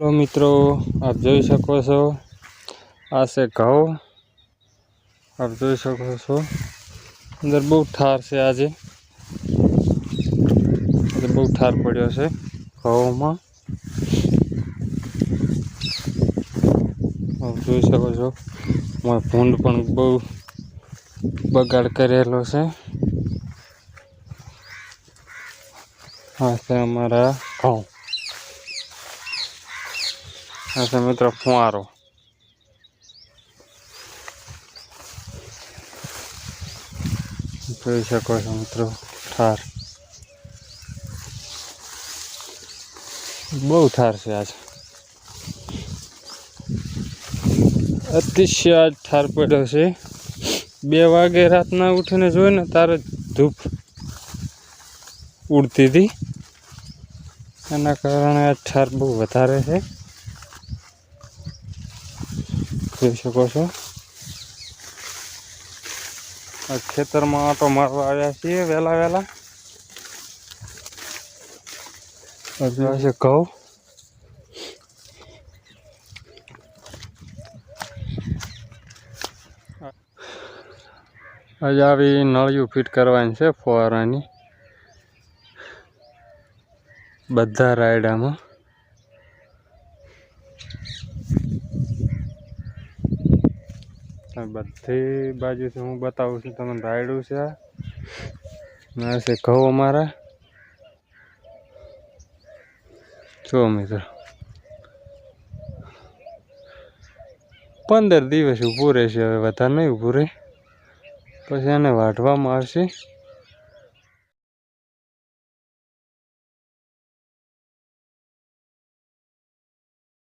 Hello મિત્રો, આપ જોઈ શકો છો. આ છે ઘઉં. આપ જોઈ શકો છો. અંદર બહુ ઠાર છે આજે. બહુ ઠાર પડ્યો છે ઘઉંમાં. આપ જોઈ શકો છો. મારો ભૂંડ પણ બહુ બગાડ કરેલો છે. આ છે અમારા ઘઉં. છે મિત્રો, ફુવારો. જોઈ શકો છો મિત્રો ઠાર બહુ ઠાર છે આજ અતિશય આજ ઠાર પડ્યો છે. બે વાગે રાતના ઉઠીને જોયું ને તારે ધૂપ ઉડતી હતી. એના કારણે આ ઠાર બહુ વધારે છે. જોઈ શકો છો ખેતરમાં આટો મારવા આવ્યા છીએ વહેલા વહેલા છે ઘઉં. આજે આવી નળિયું ફિટ કરવાની છે, ફુવારાની. બધા રાયડામાં. બધી બાજુથી હું બતાવું છું, તમને રાયડું છે આ. ઘઉં અમારા. જો મિત્રો. પંદર દિવસ ઊભું રહેશે, હવે વધારે નહીં ઊભું રહે. પછી એને વાઢવામાં આવશે.